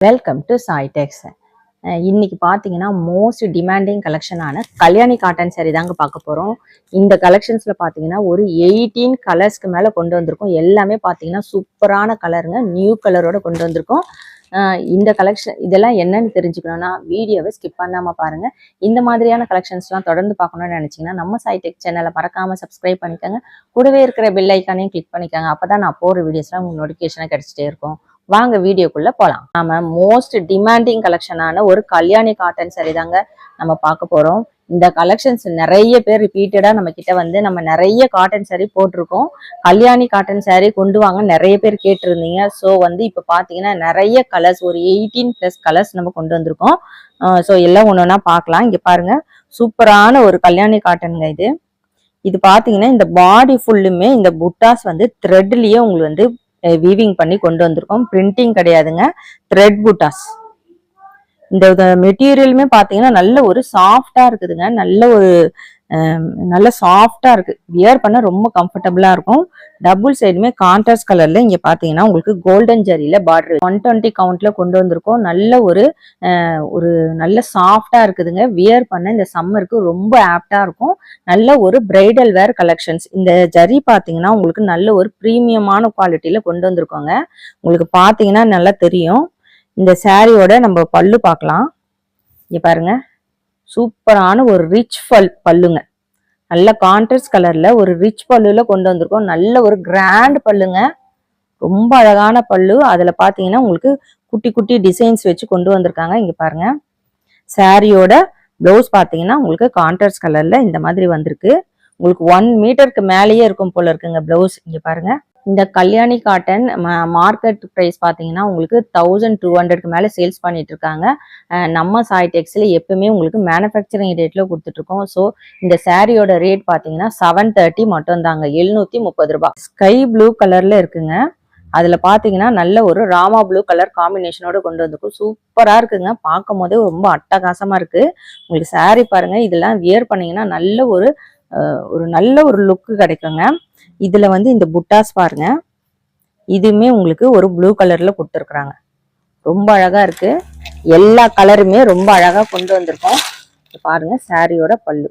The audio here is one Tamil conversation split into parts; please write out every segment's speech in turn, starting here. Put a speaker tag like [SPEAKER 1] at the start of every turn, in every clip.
[SPEAKER 1] வெல்கம் டு சாய்டெக்ஸ் இன்னைக்கு பார்த்தீங்கன்னா மோஸ்ட் டிமாண்டிங் கலெக்ஷனான கல்யாணி காட்டன் சாரி தாங்க பார்க்க போகிறோம் இந்த கலெக்ஷன்ஸில் பார்த்தீங்கன்னா ஒரு எயிட்டீன் கலர்ஸ்க்கு மேலே கொண்டு வந்திருக்கோம். எல்லாமே பார்த்தீங்கன்னா சூப்பரான கலருங்க நியூ கலரோட கொண்டு வந்திருக்கோம். இந்த கலெக்ஷன் இதெல்லாம் என்னன்னு தெரிஞ்சுக்கணும்னா வீடியோவை ஸ்கிப் பண்ணாமல் பாருங்கள் இந்த மாதிரியான கலெக்ஷன்ஸ்லாம் தொடர்ந்து பார்க்கணும்னு நினச்சிங்கன்னா நம்ம சைடெக் சேனலை மறக்காமல் சப்ஸ்கிரைப் பண்ணிக்கோங்க. கூடவே இருக்கிற பெல் ஐக்கானையும் கிளிக் பண்ணிக்கோங்க. அப்போ தான் நான் போகிற வீடியோஸ்லாம் உங்களுக்கு நோட்டிஃபிகேஷனாக கிடச்சிட்டே இருக்கும். வாங்க வீடியோக்குள்ள போலாம். நாம மோஸ்ட் டிமாண்டிங் கலெக்ஷனான ஒரு கல்யாணி காட்டன் சரி தாங்க நம்ம பார்க்க போறோம். இந்த கலெக்ஷன்ஸ் நிறைய பேர் ரிப்பீட்டடா நம்ம கிட்ட வந்து நம்ம நிறைய காட்டன் saree போட்டிருக்கோம். கல்யாணி காட்டன் saree கொண்டு வாங்க நிறைய பேர் கேட்டிருந்தீங்க. ஸோ வந்து இப்போ பார்த்தீங்கன்னா நிறைய கலர்ஸ் ஒரு எயிட்டீன் ப்ளஸ் கலர்ஸ் நம்ம கொண்டு வந்திருக்கோம். ஸோ எல்லாம் ஒன்று ஒன்றா பார்க்கலாம். இங்கே பாருங்க. சூப்பரான ஒரு கல்யாணி காட்டனுங்க இது. இது பார்த்தீங்கன்னா இந்த பாடி ஃபுல்லுமே இந்த புட்டாஸ் வந்து த்ரெட்லயே உங்களுக்கு வந்து வீவிங் பண்ணி கொண்டு வந்திருக்கோம். பிரிண்டிங் கிடையாதுங்க. த்ரெட் புட்டாஸ் இந்த மெட்டீரியலுமே பார்த்தீங்கன்னா நல்ல ஒரு சாஃப்டாக இருக்குதுங்க. நல்ல ஒரு நல்ல சாஃப்டாக இருக்குது வியர் பண்ண ரொம்ப கம்ஃபர்டபுளாக இருக்கும். டபுள் சைடுமே கான்ட்ராஸ்ட் கலரில் இங்கே பார்த்தீங்கன்னா உங்களுக்கு கோல்டன் ஜரியில் பார்டர் ஒன் டுவெண்ட்டி கவுண்ட்டில் கொண்டு வந்திருக்கோம். நல்ல ஒரு ஒரு நல்ல சாஃப்டாக இருக்குதுங்க. வியர் பண்ண இந்த சம்மருக்கு ரொம்ப ஆப்டாக இருக்கும். நல்ல ஒரு பிரைடல் வேர் கலெக்ஷன்ஸ் இந்த ஜரி பார்த்தீங்கன்னா உங்களுக்கு நல்ல ஒரு ப்ரீமியமான குவாலிட்டியில் கொண்டு வந்திருக்கோங்க. உங்களுக்கு பார்த்தீங்கன்னா நல்லா தெரியும். இந்த சாரியோட நம்ம பல்லு பார்க்கலாம் இங்கே பாருங்கள் சூப்பரான ஒரு ரிச் பல் பல்லுங்க. நல்ல கான்ட்ராஸ்ட் கலர்ல ஒரு ரிச் பல்லுல கொண்டு வந்திருக்கோம். நல்ல ஒரு கிராண்ட் பல்லுங்க. ரொம்ப அழகான பல்லு. அதில் பார்த்தீங்கன்னா உங்களுக்கு குட்டி குட்டி டிசைன்ஸ் வச்சு கொண்டு வந்திருக்காங்க. இங்கே பாருங்க. சாரியோட ப்ளவுஸ் பார்த்தீங்கன்னா உங்களுக்கு கான்ட்ராஸ்ட் கலரில் இந்த மாதிரி வந்திருக்கு. உங்களுக்கு ஒன் மீட்டருக்கு மேலேயே இருக்கும் போல இருக்குங்க ப்ளவுஸ் இங்கே பாருங்கள் இந்த கல்யாணி காட்டன் மார்க்கெட் ப்ரைஸ் பார்த்தீங்கன்னா உங்களுக்கு தௌசண்ட் டூ ஹண்ட்ரட்க்கு மேலே சேல்ஸ் பண்ணிட்டு இருக்காங்க நம்ம சாய் டெக்ஸில் எப்பவுமே உங்களுக்கு மேனுஃபேக்சரிங் ரேட்ல கொடுத்துட்ருக்கோம் ஸோ இந்த சாரியோட ரேட் பார்த்தீங்கன்னா செவன் தேர்ட்டி மட்டும் தாங்க எழுநூத்தி முப்பது ரூபாய் ஸ்கை ப்ளூ கலர்ல இருக்குங்க. அதுல பாத்தீங்கன்னா நல்ல ஒரு ராமா ப்ளூ கலர் காம்பினேஷனோட கொண்டு வந்திருக்கும். சூப்பரா இருக்குங்க. பார்க்கும் போதே ரொம்ப அட்டகாசமா இருக்கு. உங்களுக்கு சாரி பாருங்க. இதெல்லாம் வியர் பண்ணீங்கன்னா நல்ல ஒரு ஒரு நல்ல ஒரு லுக்கு கிடைக்குங்க. இதில் வந்து இந்த புட்டாஸ் பாருங்க. இதுவுமே உங்களுக்கு ஒரு ப்ளூ கலரில் கொடுத்துருக்குறாங்க. ரொம்ப அழகாக இருக்குது எல்லா கலருமே ரொம்ப அழகாக கொண்டு வந்திருக்கோம். பாருங்கள் பாருங்க சாரியோட பல்லு.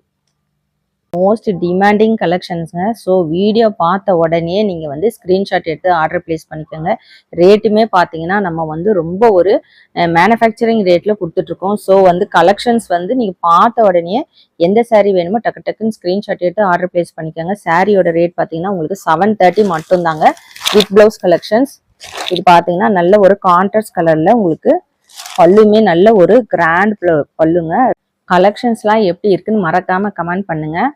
[SPEAKER 1] மோஸ்ட் டிமாண்டிங் கலெக்ஷன்ஸுங்க ஸோ வீடியோ பார்த்த உடனே நீங்கள் வந்து ஸ்க்ரீன்ஷாட் எடுத்து ஆர்டர் ப்ளேஸ் பண்ணிக்கோங்க. ரேட்டுமே பார்த்தீங்கன்னா நம்ம வந்து ரொம்ப ஒரு மேனுஃபேக்சரிங் ரேட்டில் கொடுத்துட்ருக்கோம். ஸோ வந்து கலெக்ஷன்ஸ் வந்து நீங்கள் பார்த்த உடனே எந்த சாரீ வேணுமோ டக்கு டக்குன்னு ஸ்க்ரீன்ஷாட் எடுத்து ஆர்டர் ப்ளேஸ் பண்ணிக்கோங்க. சாரியோட ரேட் பார்த்தீங்கன்னா உங்களுக்கு செவன் தேர்ட்டி மட்டும்தாங்க. வித் ப்ளவுஸ் கலெக்ஷன்ஸ் இது பார்த்தீங்கன்னா நல்ல ஒரு கான்ட்ராஸ்ட் கலரில் உங்களுக்கு பல்லுமே நல்ல ஒரு கிராண்ட் பல்லுங்க. கலெக்ஷன்ஸ்லாம் எப்படி இருக்குன்னு மறக்காமல் கமெண்ட் பண்ணுங்கள்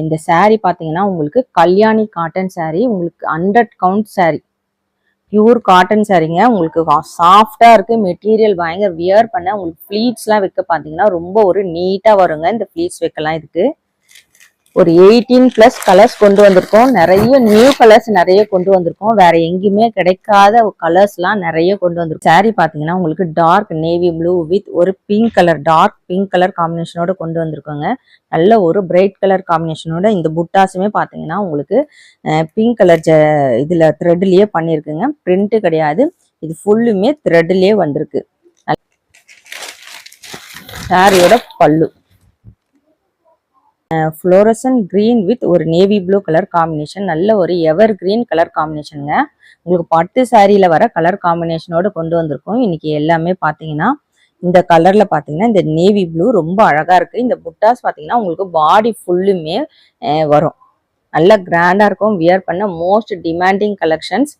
[SPEAKER 1] இந்த சாரீ பார்த்தீங்கன்னா உங்களுக்கு கல்யாணி காட்டன் சாரீ உங்களுக்கு hundred count sari pure cotton சாரீங்க உங்களுக்கு சாஃப்டாக இருக்குது மெட்டீரியல் பயங்கர வியர் பண்ண உங்களுக்கு ஃப்ளீட்ஸ்லாம் வைக்க பார்த்தீங்கன்னா ரொம்ப ஒரு நீட்டாக வருங்க. இந்த ஃப்ளீட்ஸ் வைக்கலாம் இதுக்கு. ஒரு எயிட்டீன் பிளஸ் கலர்ஸ் கொண்டு வந்திருக்கோம். நிறைய நியூ கலர்ஸ் நிறைய கொண்டு வந்திருக்கோம். வேற எங்கேயுமே கிடைக்காத கலர்ஸ்லாம் நிறைய கொண்டு வந்திருக்கோம். சாரி பார்த்தீங்கன்னா உங்களுக்கு டார்க் நேவி ப்ளூ வித் ஒரு pink colour dark pink colour காம்பினேஷனோட கொண்டு வந்திருக்கோங்க. நல்ல ஒரு பிரைட் கலர் காம்பினேஷனோட இந்த புட்டாஸுமே பார்த்தீங்கன்னா உங்களுக்கு பிங்க் கலர் ஜ இதில் த்ரெட்லேயே பண்ணியிருக்குங்க. பிரிண்ட்டு கிடையாது. இது ஃபுல்லுமே த்ரெட்லேயே வந்திருக்கு. சாரியோட பல்லு. ஃப்ளோரசன் க்ரீன் வித் ஒரு நேவி ப்ளூ கலர் காம்பினேஷன். நல்ல ஒரு எவர் கிரீன் கலர் காம்பினேஷனுங்க. உங்களுக்கு பட்டு சாரியில் வர கலர் காம்பினேஷனோட கொண்டு வந்திருக்கோம். இன்னைக்கு எல்லாமே பார்த்தீங்கன்னா இந்த கலர்ல பார்த்தீங்கன்னா இந்த நேவி ப்ளூ ரொம்ப அழகா இருக்கு. இந்த புட்டாஸ் பார்த்தீங்கன்னா உங்களுக்கு பாடி ஃபுல்லுமே வரும். நல்ல கிராண்டா இருக்கும். வியர் பண்ண மோஸ்ட் டிமாண்டிங் கலெக்ஷன்ஸ்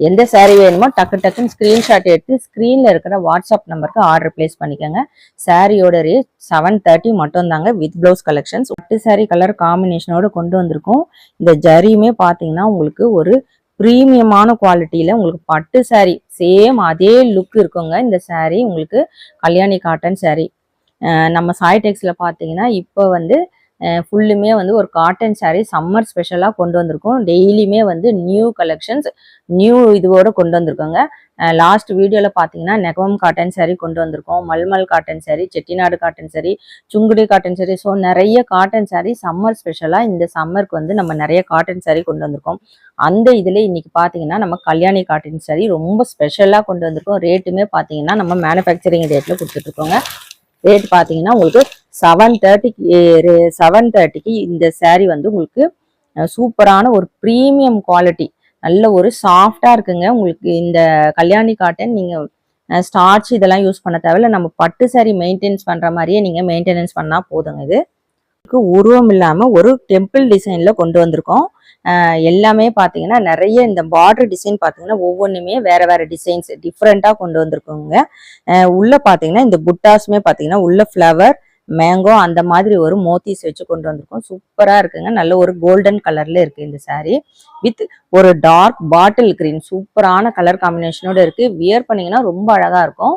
[SPEAKER 1] எந்த சாரீ வேணுமோ டக்கு டக்குன்னு ஸ்க்ரீன்ஷாட் எடுத்து ஸ்க்ரீனில் இருக்கிற வாட்ஸ்அப் நம்பருக்கு ஆர்டர் ப்ளேஸ் பண்ணிக்கோங்க. சாரியோட ரேட் செவன் தேர்ட்டி மட்டும் தாங்க வித் ப்ளவுஸ் கலெக்ஷன்ஸ் பட்டு சாரீ கலர் காம்பினேஷனோட கொண்டு வந்திருக்கோம். இந்த ஜரியுமே பார்த்தீங்கன்னா உங்களுக்கு ஒரு ப்ரீமியமான குவாலிட்டியில் உங்களுக்கு பட்டு சாரீ சேம் அதே லுக் இருக்குங்க. இந்த சாரீ உங்களுக்கு கல்யாணி காட்டன் சாரீ நம்ம சாய்டெக்ஸில் பார்த்தீங்கன்னா இப்போ வந்து ஃபுல்லுமே வந்து ஒரு காட்டன் சாரீ சம்மர் ஸ்பெஷலாக கொண்டு வந்திருக்கோம். டெய்லியுமே வந்து நியூ கலெக்ஷன்ஸ் நியூ இதுவோட கொண்டு வந்திருக்கோங்க. லாஸ்ட் வீடியோவில் பார்த்தீங்கன்னா நெகவம் காட்டன் சாரீ கொண்டு வந்திருக்கோம். Mulmul cotton sari Chettinad cotton sari Sungudi cotton sari so நிறைய காட்டன் சாரீ சம்மர் ஸ்பெஷலாக இந்த சம்மருக்கு வந்து நம்ம நிறைய காட்டன் சாரீ கொண்டு வந்திருக்கோம். அந்த இதில் இன்னைக்கு பார்த்தீங்கன்னா நம்ம கல்யாணி காட்டன் சாரீ ரொம்ப ஸ்பெஷலாக கொண்டு வந்திருக்கோம். ரேட்டுமே பார்த்தீங்கன்னா நம்ம மேனுஃபேக்சரிங் ரேட்டில் கொடுத்துட்ருக்கோங்க ரேட் பார்த்தீங்கன்னா உங்களுக்கு செவன் தேர்ட்டிக்கு செவன் தேர்ட்டிக்கு இந்த சேரீ வந்து உங்களுக்கு சூப்பரான ஒரு ப்ரீமியம் குவாலிட்டி நல்ல ஒரு சாஃப்டாக இருக்குங்க. உங்களுக்கு இந்த கல்யாணி காட்டன் நீங்கள் ஸ்டார்ச் இதெல்லாம் யூஸ் பண்ண தேவையில்ல. நம்ம பட்டு saree மெயின்டெனன்ஸ் பண்ணுற மாதிரியே நீங்கள் மெயின்டெனன்ஸ் பண்ணால் போதுங்க இது. உருவம் இல்லாமல் ஒரு டெம்பிள் டிசைனில் கொண்டு வந்திருக்கோம். எல்லாமே பார்த்தீங்கன்னா நிறைய இந்த பார்டர் டிசைன் பார்த்தீங்கன்னா ஒவ்வொன்றுமே வேற வேற டிசைன்ஸ் டிஃப்ரெண்ட்டாக கொண்டு வந்திருக்கோங்க. உள்ளே பார்த்தீங்கன்னா இந்த புட்டாஸுமே பார்த்தீங்கன்னா உள்ள ஃப்ளவர் மேங்கோ அந்த மாதிரி ஒரு மோத்திஸ் வச்சு கொண்டு வந்திருக்கோம். சூப்பராக இருக்குங்க. நல்ல ஒரு கோல்டன் கலரில் இருக்குது இந்த சாரீ வித் ஒரு டார்க் பாட்டில் கிரீன் சூப்பரான கலர் காம்பினேஷனோட இருக்குது வியர் பண்ணிங்கன்னா ரொம்ப அழகாக இருக்கும்.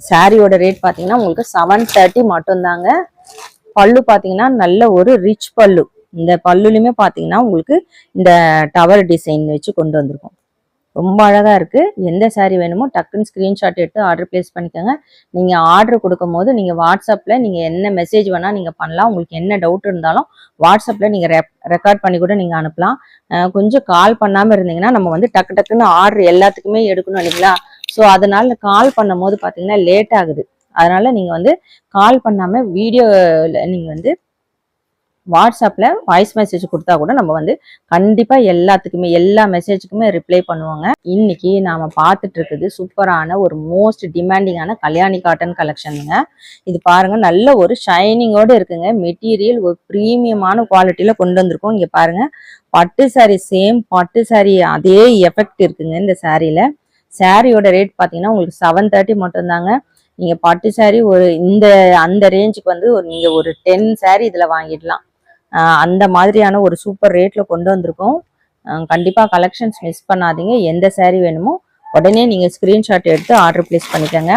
[SPEAKER 1] சாரியோட ரேட் பார்த்தீங்கன்னா உங்களுக்கு செவன் தேர்ட்டி மட்டும்தாங்க. பல்லு பார்த்தீங்கன்னா நல்ல ஒரு ரிச் பல்லு. இந்த பல்லுலையுமே பார்த்தீங்கன்னா உங்களுக்கு இந்த டவர் டிசைன் வச்சு கொண்டு வந்திருக்கோம். ரொம்ப அழகா இருக்கு. எந்த சாரீ வேணுமோ டக்குன்னு ஸ்கிரீன்ஷாட் எடுத்து ஆர்டர் பிளேஸ் பண்ணிக்கோங்க. நீங்க ஆர்டர் கொடுக்கும் போது நீங்க வாட்ஸ்அப்ல நீங்க என்ன மெசேஜ் வேணா நீங்க பண்ணலாம். உங்களுக்கு என்ன டவுட் இருந்தாலும் வாட்ஸ்அப்ல நீங்க ரெக்கார்ட் பண்ணி கூட நீங்க அனுப்பலாம். கொஞ்சம் கால் பண்ணாம இருந்தீங்கன்னா நம்ம வந்து டக்கு டக்குன்னு ஆர்டர் எல்லாத்துக்குமே எடுக்கணும் இல்லைங்களா? ஸோ அதனால கால் பண்ணும் போது பார்த்தீங்கன்னா லேட் ஆகுது. அதனால நீங்கள் வந்து கால் பண்ணாமல் வீடியோவில் நீங்கள் வந்து வாட்ஸ்அப்பில் வாய்ஸ் மெசேஜ் கொடுத்தா கூட நம்ம வந்து கண்டிப்பாக எல்லாத்துக்குமே எல்லா மெசேஜுக்குமே ரிப்ளை பண்ணுவாங்க. இன்னைக்கு நாம் பார்த்துட்டு இருக்குது சூப்பரான ஒரு மோஸ்ட் டிமாண்டிங்கான கல்யாணி காட்டன் கலெக்ஷனுங்க இது பாருங்க நல்ல ஒரு ஷைனிங்கோட இருக்குங்க. மெட்டீரியல் ஒரு ப்ரீமியமான குவாலிட்டியில் கொண்டு வந்திருக்கோம். இங்கே பாருங்கள் பட்டு சாரீ சேம் பட்டு சாரீ அதே எஃபெக்ட் இருக்குங்க இந்த சாரியில் சாரியோட ரேட் பார்த்தீங்கன்னா உங்களுக்கு செவன் தேர்ட்டி மட்டும்தாங்க. நீங்க பட்டு saree ஒரு இந்த அந்த ரேஞ்சுக்கு வந்து ஒரு நீங்க ஒரு டென் saree இதுல வாங்கிடலாம். அந்த மாதிரியான ஒரு சூப்பர் ரேட்ல கொண்டு வந்திருக்கோம். கண்டிப்பா கலெக்ஷன்ஸ் மிஸ் பண்ணாதீங்க. எந்த saree வேணுமோ உடனே நீங்க ஸ்கிரீன்ஷாட் எடுத்து ஆர்டர் பிளேஸ் பண்ணிக்கோங்க.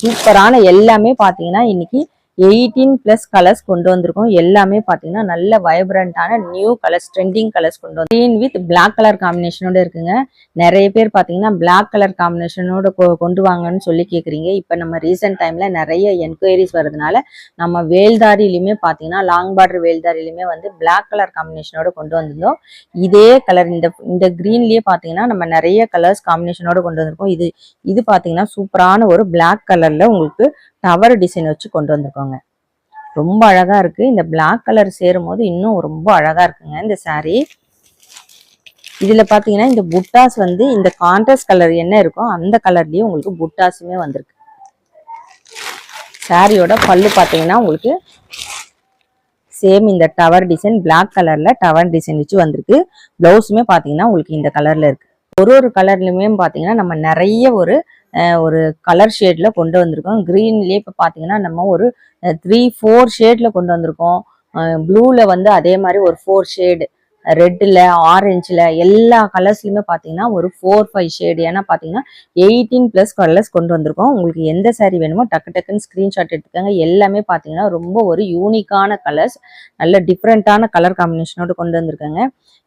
[SPEAKER 1] சூப்பரான எல்லாமே பாத்தீங்கன்னா இன்னைக்கு எயிட்டீன் பிளஸ் கலர்ஸ் கொண்டு வந்திருக்கோம். எல்லாமே பாத்தீங்கன்னா நல்ல வைப்ரண்டான நியூ கலர்ஸ் ட்ரெண்டிங் கலர்ஸ் கொண்டு வந்து க்ரீன் வித் பிளாக் கலர் காம்பினேஷனோட இருக்குங்க. நிறைய பேர் பாத்தீங்கன்னா பிளாக் கலர் காம்பினேஷனோட கொண்டு வாங்கன்னு சொல்லி கேட்குறீங்க இப்ப நம்ம ரீசெண்ட் டைம்ல நிறைய என்கொயரிஸ் வர்றதுனால நம்ம வேல்தாரிலையுமே பாத்தீங்கன்னா லாங் பார்டர் வேல்தாரிலையுமே வந்து பிளாக் கலர் காம்பினேஷனோட கொண்டு வந்திருந்தோம். இதே கலர் இந்த இந்த கிரீன்லயே பாத்தீங்கன்னா நம்ம நிறைய கலர்ஸ் காம்பினேஷனோட கொண்டு வந்திருக்கோம். இது இது பாத்தீங்கன்னா சூப்பரான ஒரு பிளாக் கலர்ல உங்களுக்கு டவர் டிசைன் வச்சு கொண்டு வந்திருக்கோம். ரொம்ப அழகா இருக்கு. இந்த பிளாக் கலர் சேரும் போது இன்னும் ரொம்ப அழகா இருக்குங்க இந்த saree. இதுல பாத்தீங்கன்னா இந்த புட்டாஸ் வந்து இந்த கான்ட்ராஸ்ட் கலர் என்ன இருக்கோ அந்த கலர்லேயும் உங்களுக்கு புட்டாஸுமே வந்திருக்கு. சாரியோட பல்லு பாத்தீங்கன்னா உங்களுக்கு சேம் இந்த டவர் டிசைன் பிளாக் கலர்ல டவர் டிசைன் வச்சு வந்திருக்கு. பிளவுஸுமே பாத்தீங்கன்னா உங்களுக்கு இந்த கலர்ல இருக்கு. ஒரு ஒரு கலர்லயுமே பாத்தீங்கன்னா நம்ம நிறைய ஒரு ஒரு கலர் ஷேட்ல கொண்டு வந்திருக்கோம். கிரீன்லயே இப்போ பாத்தீங்கன்னா நம்ம ஒரு த்ரீ ஃபோர் ஷேட்ல கொண்டு வந்திருக்கோம். ப்ளூல வந்து அதே மாதிரி ஒரு ஃபோர் ஷேடு ரெட்டில் ஆரஞ்சில் எல்லா கலர்ஸ்லையுமே பார்த்தீங்கன்னா ஒரு ஃபோர் ஃபைவ் ஷேடு ஏன்னா பார்த்தீங்கன்னா எயிட்டீன் ப்ளஸ் கலர்ஸ் கொண்டு வந்திருக்கோம். உங்களுக்கு எந்த சாரீ வேணுமோ டக்கு டக்குன்னு ஸ்க்ரீன்ஷாட் எடுத்துக்கோங்க. எல்லாமே பார்த்தீங்கன்னா ரொம்ப ஒரு யூனிக்கான கலர்ஸ் நல்ல டிஃப்ரெண்ட்டான கலர் காம்பினேஷனோடு கொண்டு வந்திருக்காங்க.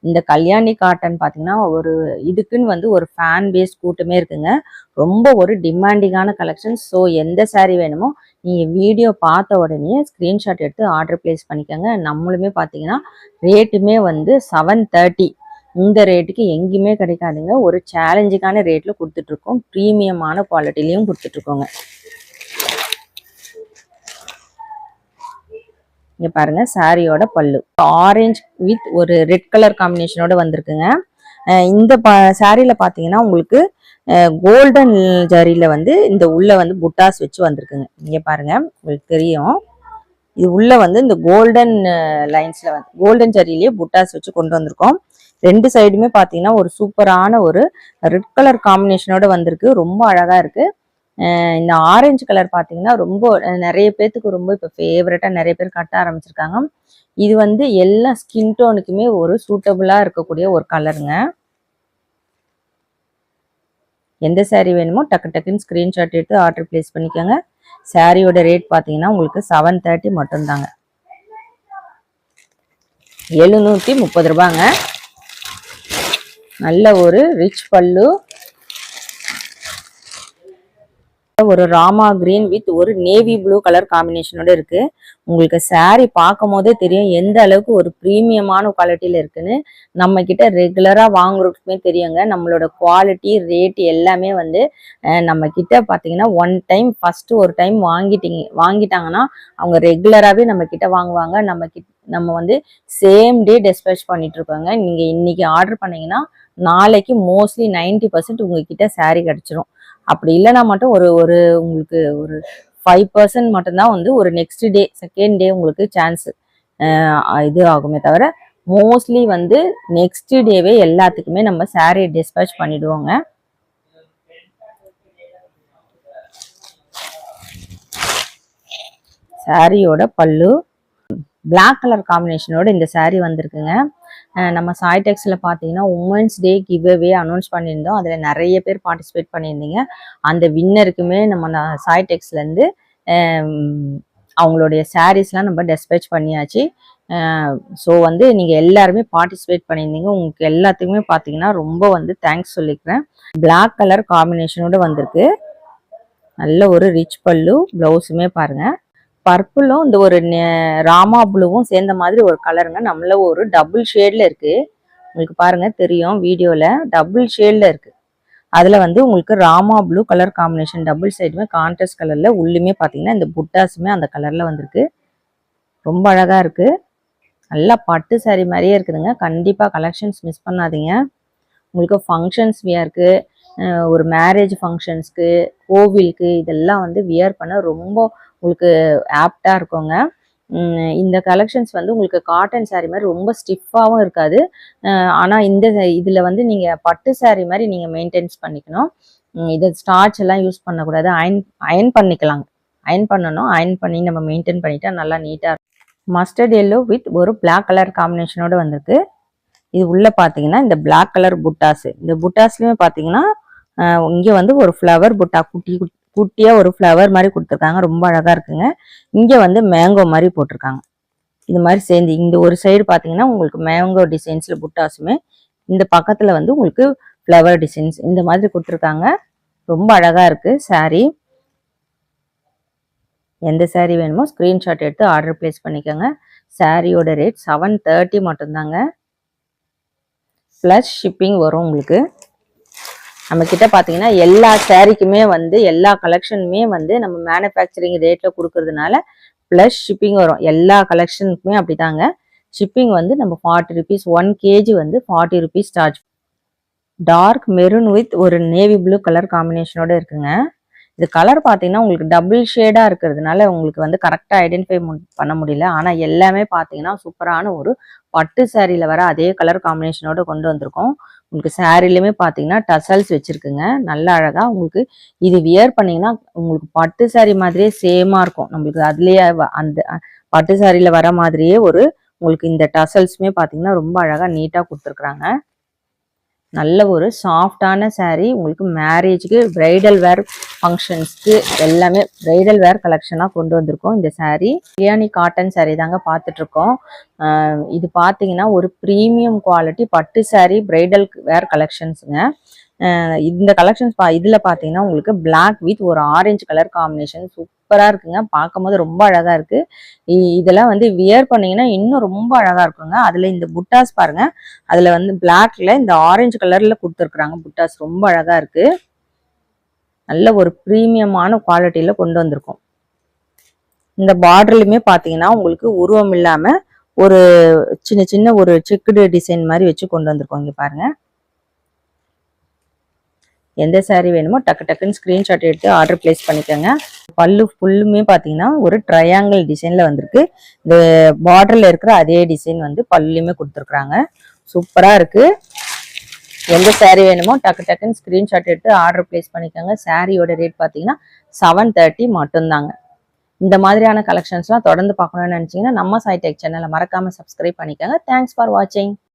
[SPEAKER 1] இந்த கல்யாணி காட்டன் பார்த்தீங்கன்னா ஒரு இதுக்குன்னு வந்து ஒரு ஃபேன் பேஸ் கூட்டமே இருக்குங்க. ரொம்ப ஒரு டிமாண்டிங்கான கலெக்ஷன் ஸோ எந்த சாரீ வேணுமோ நீங்கள் வீடியோ பார்த்த உடனே ஸ்க்ரீன்ஷாட் எடுத்து ஆர்டர் பிளேஸ் பண்ணிக்கோங்க. நம்மளுமே பார்த்தீங்கன்னா ரேட்டுமே வந்து செவன் தேர்ட்டி இந்த ரேட்டுக்கு எங்கேயுமே கிடைக்காதுங்க. ஒரு சேலஞ்சுக்கான ரேட்டில் கொடுத்துட்ருக்கோம். ப்ரீமியமான குவாலிட்டிலையும் கொடுத்துட்ருக்கோங்க. இங்கே பாருங்கள் சாரியோட பல்லு. ஆரஞ்ச் வித் ஒரு ரெட் கலர் காம்பினேஷனோட வந்திருக்குங்க. இந்த ப சாரியில் பார்த்தீங்கன்னா உங்களுக்கு கோல்டன் ஜரியில வந்து இந்த உள்ளே வந்து புட்டாஸ் வச்சு வந்திருக்குங்க. இங்கே பாருங்கள் உங்களுக்கு தெரியும். இது உள்ளே வந்து இந்த கோல்டன் லைன்ஸில் வந்து கோல்டன் ஜரியிலேயே புட்டாஸ் வச்சு கொண்டு வந்திருக்கோம். ரெண்டு சைடுமே பார்த்தீங்கன்னா ஒரு சூப்பரான ஒரு ரெட் கலர் காம்பினேஷனோட வந்திருக்கு. ரொம்ப அழகாக இருக்குது இந்த ஆரஞ்சு கலர் பார்த்தீங்கன்னா ரொம்ப நிறைய பேர்த்துக்கு ரொம்ப இப்போ ஃபேவரட்டாக நிறைய பேர் கட்ட ஆரம்பிச்சிருக்காங்க. இது வந்து எல்லா ஸ்கின் டோனுக்குமே ஒரு சூட்டபுளாக இருக்கக்கூடிய ஒரு கலருங்க எந்த சாரீ வேணுமோ டக்கு டக்குன்னு ஸ்க்ரீன்ஷாட் எடுத்து ஆர்டர் ப்ளேஸ் பண்ணிக்கோங்க. சாரியோட ரேட் பார்த்தீங்கன்னா உங்களுக்கு செவன் தேர்ட்டி மட்டும்தாங்க. எழுநூற்றி முப்பது ரூபாங்க. நல்ல ஒரு ரிச் பல்லு. ஒரு ராமா கிரீன் வித் ஒரு நேவி ப்ளூ கலர் காம்பினேஷனோட இருக்கு. உங்களுக்கு saree பார்க்கும் போதே தெரியும் எந்த அளவுக்கு ஒரு ப்ரீமியமான குவாலிட்டியில இருக்குன்னு. நம்ம கிட்ட ரெகுலரா வாங்குறதுக்குமே தெரியுங்க. நம்மளோட குவாலிட்டி ரேட் எல்லாமே வந்து நம்ம கிட்ட பாத்தீங்கன்னா ஒன் டைம் ஃபர்ஸ்ட் ஒரு டைம் வாங்கிட்டீங்க வாங்கிட்டாங்கன்னா அவங்க ரெகுலராகவே நம்ம கிட்ட வாங்குவாங்க. நம்ம கிட்ட நம்ம வந்து சேம் டே டிஸ்பேச் பண்ணிட்டு இருக்கோங்க நீங்க இன்னைக்கு ஆர்டர் பண்ணீங்கன்னா நாளைக்கு மோஸ்ட்லி 90% பர்சன்ட் உங்ககிட்ட saree கிடைச்சிரும். அப்படி இல்லைன்னா மட்டும் ஒரு ஒரு உங்களுக்கு ஒரு ஃபைவ் பர்சன்ட் மட்டும்தான் வந்து ஒரு நெக்ஸ்ட் டே செகண்ட் டே உங்களுக்கு சான்ஸ் இது ஆகுமே தவிர மோஸ்ட்லி வந்து நெக்ஸ்ட் டேவே எல்லாத்துக்குமே நம்ம saree டிஸ்பேச் பண்ணிடுவோங்க. சாரியோட பல்லு பிளாக் கலர் காம்பினேஷனோட இந்த சாரீ வந்திருக்குங்க. நம்ம சாய்டெக்ஸில் பார்த்தீங்கன்னா women's day give away announce பண்ணியிருந்தோம். அதில் நிறைய பேர் பார்ட்டிசிபேட் பண்ணியிருந்தீங்க. அந்த வின்னருக்குமே நம்ம சாய்டெக்ஸ்லேருந்து அவங்களுடைய சாரீஸ்லாம் நம்ம டெஸ்பேச் பண்ணியாச்சு. ஸோ வந்து நீங்கள் எல்லாருமே பார்ட்டிசிபேட் பண்ணியிருந்தீங்க. உங்களுக்கு எல்லாத்துக்குமே பார்த்தீங்கன்னா ரொம்ப வந்து தேங்க்ஸ் சொல்லிக்கிறேன். பிளாக் கலர் காம்பினேஷனோட வந்திருக்கு. நல்ல ஒரு ரிச் பல்லு ப்ளவுஸுமே பாருங்கள் பர்பிளும் இந்த ஒரு நெ- ராமா ப்ளூவும் சேர்ந்த மாதிரி ஒரு கலருங்க. நம்மள ஒரு டபுள் ஷேட்ல இருக்கு. உங்களுக்கு பாருங்க தெரியும் வீடியோல. டபுள் ஷேட்ல இருக்கு. அதுல வந்து உங்களுக்கு Rama blue colour combination double சைடுமே கான்ட்ராஸ்ட் கலர்ல உள்ளுமே பாத்தீங்கன்னா இந்த புட்டாஸுமே அந்த கலர்ல வந்திருக்கு. ரொம்ப அழகா இருக்கு. நல்லா பட்டு சாரி மாதிரியே இருக்குதுங்க. கண்டிப்பா கலெக்ஷன்ஸ் மிஸ் பண்ணாதீங்க. உங்களுக்கு ஃபங்க்ஷன்ஸ் வியர்க்கு ஒரு மேரேஜ் ஃபங்க்ஷன்ஸ்க்கு கோவிலுக்கு இதெல்லாம் வந்து வியர் பண்ண ரொம்ப உங்களுக்கு ஆப்டாக இருக்குங்க. இந்த கலெக்ஷன்ஸ் வந்து உங்களுக்கு காட்டன் சாரீ மாதிரி ரொம்ப ஸ்டிஃபாகவும் இருக்காது. ஆனால் இந்த இதில் வந்து நீங்கள் பட்டு சாரீ மாதிரி நீங்கள் மெயின்டைன்ஸ் பண்ணிக்கணும். இதை ஸ்டார்ச் எல்லாம் யூஸ் பண்ணக்கூடாது. அயன் அயன் பண்ணிக்கலாங்க. அயன் பண்ணணும். அயன் பண்ணி நம்ம மெயின்டைன் பண்ணிட்டா நல்லா நீட்டாக இருக்கும். மஸ்டர்ட் எல்லோ வித் ஒரு பிளாக் கலர் காம்பினேஷனோட வந்திருக்கு. இது உள்ளே பார்த்தீங்கன்னா இந்த பிளாக் கலர் புட்டாஸ் இந்த புட்டாஸ்லேயுமே பார்த்தீங்கன்னா இங்கே வந்து ஒரு ஃப்ளவர் புட்டா குட்டி குட்டியாக ஒரு ஃப்ளவர் மாதிரி கொடுத்துருக்காங்க. ரொம்ப அழகாக இருக்குங்க. இங்கே வந்து மேங்கோ மாதிரி போட்டிருக்காங்க. இது மாதிரி சேர்ந்து இந்த ஒரு சைடு பார்த்தீங்கன்னா உங்களுக்கு மேங்கோ டிசைன்ஸில் புட்டாஸுமே இந்த பக்கத்தில் வந்து உங்களுக்கு ஃப்ளவர் டிசைன்ஸ் இந்த மாதிரி கொடுத்துருக்காங்க. ரொம்ப அழகாக இருக்குது சாரீ எந்த சாரீ வேணுமோ ஸ்க்ரீன்ஷாட் எடுத்து ஆர்டர் பிளேஸ் பண்ணிக்கோங்க. சாரியோட ரேட் செவன் தேர்ட்டி மட்டும்தாங்க. ப்ளஸ் ஷிப்பிங் வரும் உங்களுக்கு. நம்ம கிட்ட பார்த்தீங்கன்னா எல்லா சேரீக்குமே வந்து எல்லா கலெக்ஷனுமே வந்து நம்ம மேனுஃபேக்சரிங் ரேட்டில் கொடுக்கறதுனால ப்ளஸ் ஷிப்பிங் வரும். எல்லா கலெக்ஷனுக்குமே அப்படிதாங்க. ஷிப்பிங் வந்து நம்ம ஃபார்ட்டி ருபீஸ் ஒன் கேஜி வந்து forty rupees charge dark maroon with ஒரு நேவி ப்ளூ கலர் காம்பினேஷனோட இருக்குங்க. இது கலர் பார்த்தீங்கன்னா உங்களுக்கு டபுள் ஷேடாக இருக்கிறதுனால உங்களுக்கு வந்து கரெக்டாக ஐடென்டிஃபை பண்ண முடியல. ஆனால் எல்லாமே பார்த்தீங்கன்னா சூப்பரான ஒரு பட்டு சேரீல வர அதே கலர் காம்பினேஷனோட கொண்டு வந்திருக்கோம். உங்களுக்கு சாரிலையுமே பார்த்தீங்கன்னா டசல்ஸ் வச்சுருக்குங்க. நல்ல அழகாக உங்களுக்கு இது வியர் பண்ணிங்கன்னா உங்களுக்கு பட்டு சாரி மாதிரியே சேமாக இருக்கும். நம்மளுக்கு அதுலேயே வ- அந்த பட்டு சாரியில் வர மாதிரியே ஒரு உங்களுக்கு இந்த டசல்ஸுமே பார்த்தீங்கன்னா ரொம்ப அழகாக நீட்டாக கொடுத்துருக்குறாங்க. நல்ல ஒரு சாஃப்டான சாரீ உங்களுக்கு மேரேஜ்க்கு பிரைடல் வேர் ஃபங்க்ஷன்ஸ்க்கு எல்லாமே பிரைடல் வேர் கலெக்ஷனாக கொண்டு வந்திருக்கோம் இந்த சாரீ பிரியாணி காட்டன் சாரீ தாங்க பார்த்துட்ருக்கோம். இது பார்த்தீங்கன்னா ஒரு ப்ரீமியம் குவாலிட்டி பட்டு சாரீ பிரைடல் வேர் கலெக்ஷன்ஸுங்க இந்த கலெக்ஷன்ஸ் பா இதில் பார்த்தீங்கன்னா உங்களுக்கு பிளாக் வித் ஒரு ஆரஞ்சு கலர் காம்பினேஷன் சூப்பராக இருக்குங்க. பார்க்கும்போது ரொம்ப அழகாக இருக்கு. இதெல்லாம் வந்து வியர் பண்ணீங்கன்னா இன்னும் ரொம்ப அழகாக இருக்குங்க. அதில் இந்த புட்டாஸ் பாருங்க. அதில் வந்து பிளாக்ல இந்த ஆரஞ்சு கலரில் கொடுத்துருக்குறாங்க புட்டாஸ். ரொம்ப அழகாக இருக்கு. நல்ல ஒரு ப்ரீமியமான குவாலிட்டியில் கொண்டு வந்திருக்கோம். இந்த பார்டர்லையுமே பார்த்தீங்கன்னா உங்களுக்கு உருவம் இல்லாமல் ஒரு சின்ன சின்ன ஒரு செக்குடு டிசைன் மாதிரி வச்சு கொண்டு வந்திருக்கோம் இங்கே பாருங்கள் எந்த சாரீ வேணுமோ டக்கு டக்குன்னு ஸ்க்ரீன்ஷாட் எடுத்து ஆர்டர் பிளேஸ் பண்ணிக்கோங்க. பல்லு ஃபுல்லுமே பார்த்தீங்கன்னா ஒரு ட்ரையாங்கிள் டிசைனில் வந்திருக்கு. இந்த பார்டரில் இருக்கிற அதே டிசைன் வந்து பல்லுலையுமே கொடுத்துருக்குறாங்க. சூப்பராக இருக்குது எந்த சாரீ வேணுமோ டக்கு டக்குன்னு ஸ்க்ரீன்ஷாட் எடுத்து ஆர்டர் பிளேஸ் பண்ணிக்கோங்க. சாரியோட ரேட் பார்த்தீங்கன்னா செவன் தேர்ட்டி மட்டும்தாங்க. இந்த மாதிரியான கலெக்ஷன்ஸ்லாம் தொடர்ந்து பார்க்கணும்னு நினச்சிங்கன்னா நம்ம சைடெக் சேனலை மறக்காமல் சப்ஸ்கிரைப் பண்ணிக்கோங்க. தேங்க்ஸ் ஃபார் வாட்சிங்